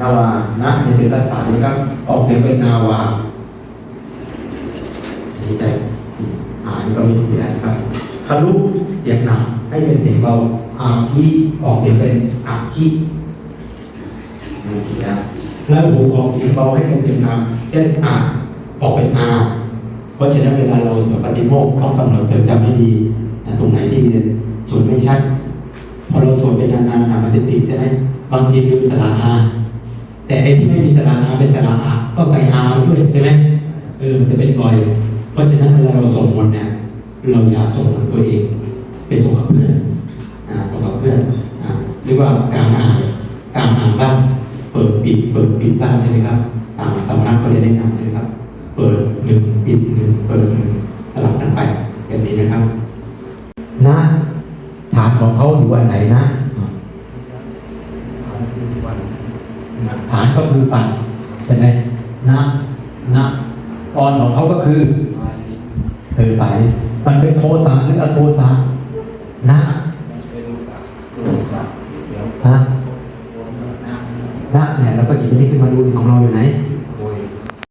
นาวานะนี่เป็นภาษานะครับ ออกเสียงเป็นนาวานนี้แต่อ่านก็มีเสียงครับคารุเสียงหนักให้เป็นเสียงเบาอาคีออกเสียงเป็นอาคีนี่เสียงแล้วหูออกเสียงเบาให้เป็นเสียงหนักเช่นอาออกเป็นอาเพราะฉะนั้นเวลาเราสวดปฏิโมกข์ต้องกำหนดจดจำให้ดีนะตรงไหนที่สวดไม่ชัดพอเราสวดเป็นนานๆมันจะติดใช่ไหมบางทีลืมสระอา แต่ไอ้ที่ไม่มีสระอาเป็นสระอาก็ใส่อาด้วยใช่ไหมเออมันจะเป็นบ่อย เพราะฉะนั้นเวลาเราส่งมนต์เนี่ยเราอย่าส่งมนต์ตัวเอง ไปส่งกับเพื่อนอ่าส่งกับเพื่อนอ่าหรือว่าการอ่านการอ่านบ้างเปิดปิดเปิดปิดบ้างใช่ไหมครับตามสำนักเขาเรียนได้นำใช่ไหมครับ เปิดหนึ่งปิดหนึ่งเปิดหนึ่งสลับกันไปแบบนี้นะครับ นะฐานของเขาอยู่อันไหนนะ ฐานก็คือฝั่งเป็นไงนะนะตอนของเขาก็คือเออไป มันเป็นโทสะหรืออโทสะนะฮะนะเนี่ยเราก็หยิบอันนี้ขึ้นมาดูดิของเราอยู่ไหน